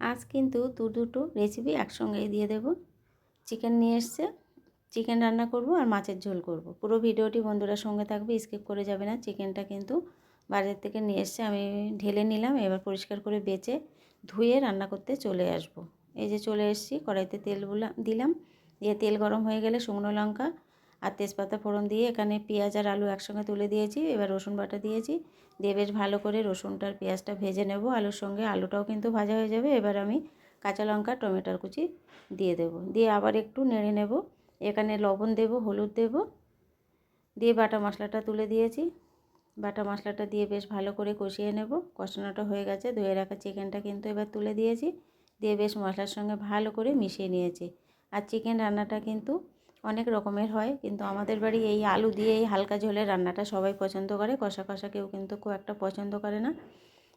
আজ কিন্তু দু দুটো রেসিপি একসঙ্গেই দিয়ে দেব। চিকেন নিয়ে এসছে। চিকেন রান্না করব আর মাছের ঝোল করব। পুরো ভিডিওটি বন্ধুরা সঙ্গে থাকবে স্কিপ করে যাবে না। চিকেনটা কিন্তু বাজার থেকে নিয়ে এসছে। আমি ঢেলে নিলাম, এবার পরিষ্কার করে বেচে ধুয়ে রান্না করতে চলে আসব। এই যে চলে এসেছি, কড়াইতে তেল দিলাম। দিয়ে তেল গরম হয়ে গেলে শুকনো লঙ্কা আর তেজপাতা ফোড়ন দিয়ে এখানে পেঁয়াজ আর আলু একসঙ্গে তুলে দিয়েছি, এবার রসুন বাটা দিয়েছি। দিয়ে বেশ ভালো করে রসুনটার পেঁয়াজটা ভেজে নেব। আলুর সঙ্গে আলুটাও কিন্তু ভাজা হয়ে যাবে। এবার আমি কাঁচা লঙ্কা, টমেটোর কুচি দিয়ে দেব। দিয়ে আবার একটু নেড়ে নেব। এখানে লবণ দেব, হলুদ দেব। দিয়ে বাটা মশলাটা তুলে দিয়েছি। বাটা মশলাটা দিয়ে বেশ ভালো করে কষিয়ে নেব। কষানোটা হয়ে গেছে। ধুয়ে রাখা চিকেনটা কিন্তু এবার তুলে দিয়েছি। দিয়ে বেশ মশলার সঙ্গে ভালো করে মিশিয়ে নিয়েছি। আর চিকেন রান্নাটা কিন্তু অনেক রকমের হয়, কিন্তু আমাদের বাড়ি এই আলু দিয়ে এই হালকা ঝোলের রান্নাটা সবাই পছন্দ করে, কষা কষা কেউ কিন্তু খুব একটা পছন্দ করে না।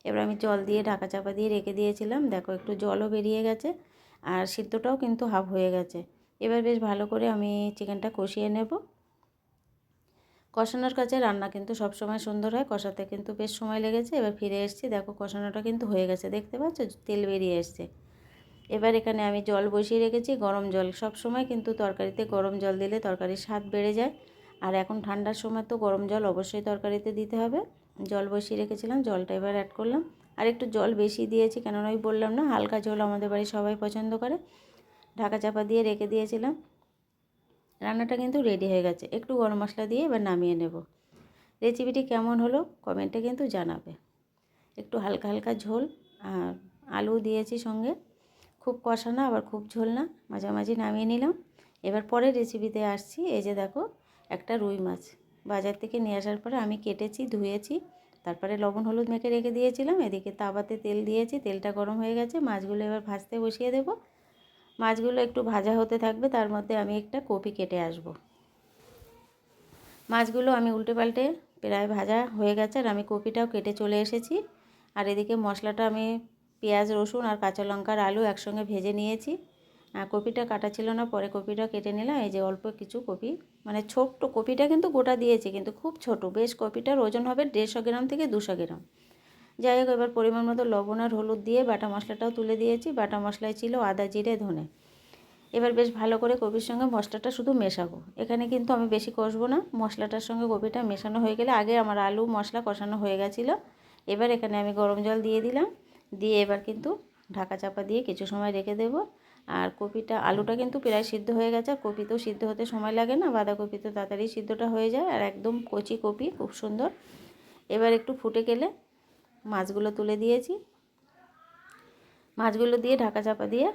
এবার আমি জল দিয়ে ঢাকা চাপা দিয়ে রেখে দিয়েছিলাম, দেখো একটু জলও বেরিয়ে গেছে আর সিদ্ধটাও কিন্তু হাফ হয়ে গেছে। এবার বেশ ভালো করে আমি চিকেনটা কষিয়ে নেব। কষানোর কাছে রান্না কিন্তু সবসময় সুন্দর হয়, কষাতে কিন্তু বেশ সময় লেগেছে, এবার ফিরে এসেছি, দেখো কষানোটা কিন্তু হয়ে গেছে, দেখতে পাচ্ছ? তেল বেরিয়ে এসছে। এবার এখানে আমি জল বসিয়ে রেখেছি, গরম জল। সব সময় কিন্তু তরকারিতে গরম জল দিলে তরকারির স্বাদ বেড়ে যায়। আর এখন ঠান্ডার সময় তো গরম জল অবশ্যই তরকারিতে দিতে হবে। জল বসিয়ে রেখেছিলাম, জলটা এবার অ্যাড করলাম। আর একটু জল বেশি দিয়েছি, কেননা ওই বললাম না, হালকা জল আমাদের বাড়ি সবাই পছন্দ করে। ঢাকা চাপা দিয়ে রেখে দিয়েছিলাম। রান্নাটা কিন্তু রেডি হয়ে গেছে। একটু গরম মশলা দিয়ে এবার নামিয়ে নেব। রেসিপিটি কেমন হলো কমেন্টে কিন্তু জানাবে। একটু হালকা হালকা ঝোল, আর আলু দিয়েছি সঙ্গে। খুব কষা না, আবার খুব ঝোল না, মাঝামাঝি নামিয়ে নিলাম। এবার পরের রেসিপিতে আসছি, এই যে দেখো, একটা রুই মাছ। বাজার থেকে নিয়ে আসার পরে আমি কেটেছি, ধুয়েছি, তারপরে লবণ, হলুদ মেখে রেখে দিয়েছিলাম, এদিকে তাওয়াতে তেল দিয়েছি, তেলটা গরম হয়ে গেছে, মাছগুলো এবার ভাজতে বসিয়ে দেব। মাছগুলো একটু ভাজা হতে থাকবে, তার মধ্যে আমি একটা কপি কেটে আসব। মাছগুলো আমি উল্টে পাল্টে প্রায় ভাজা হয়ে গেছে, আর আমি কপিটাও কেটে চলে এসেছি। আর এদিকে মশলাটা আমি পেঁয়াজ, রসুন আর কাঁচা লঙ্কার আলু একসঙ্গে ভেজে নিয়েছি। কপিটা কাটা ছিল না, পরে কপিটা কেটে নিলাম। এই যে অল্প কিছু কপি মানে ছোট্ট কপিটা কিন্তু গোটা দিয়েছি, কিন্তু খুব ছোট। বেশ কপিটার ওজন হবে দেড়শো গ্রাম থেকে দুশো গ্রাম। যাই হোক, এবার পরিমাণ মতো লবণ আর হলুদ দিয়ে বাটা মশলাটাও তুলে দিয়েছি। বাটা মশলায় ছিল আদা, জিরে, ধনে। এবার বেশ ভালো করে কপির সঙ্গে মশলাটা শুধু মেশাবো। এখানে কিন্তু আমি বেশি কষবো না। মশলাটার সঙ্গে কপিটা মেশানো হয়ে গেলে আগে আমার আলু মশলা কষানো হয়ে গেছিল। এবার এখানে আমি গরম জল দিয়ে দিলাম। দিয়ে এবার কিন্তু ঢাকা চাপা দিয়ে কিছু সময় রেখে দেব। আর কপিটা, আলুটা কিন্তু প্রায় সিদ্ধ হয়ে গেছে। আর কপিতেও সিদ্ধ হতে সময় লাগে না। বাঁধাকপি তো তাড়াতাড়ি সিদ্ধটা হয়ে যায়। আর একদম কচি কপি, খুব সুন্দর। এবার একটু ফুটে গেলে মাছগুলো তুলে দিয়েছি। মাছগুলো দিয়ে ঢাকা চাপা দিয়ে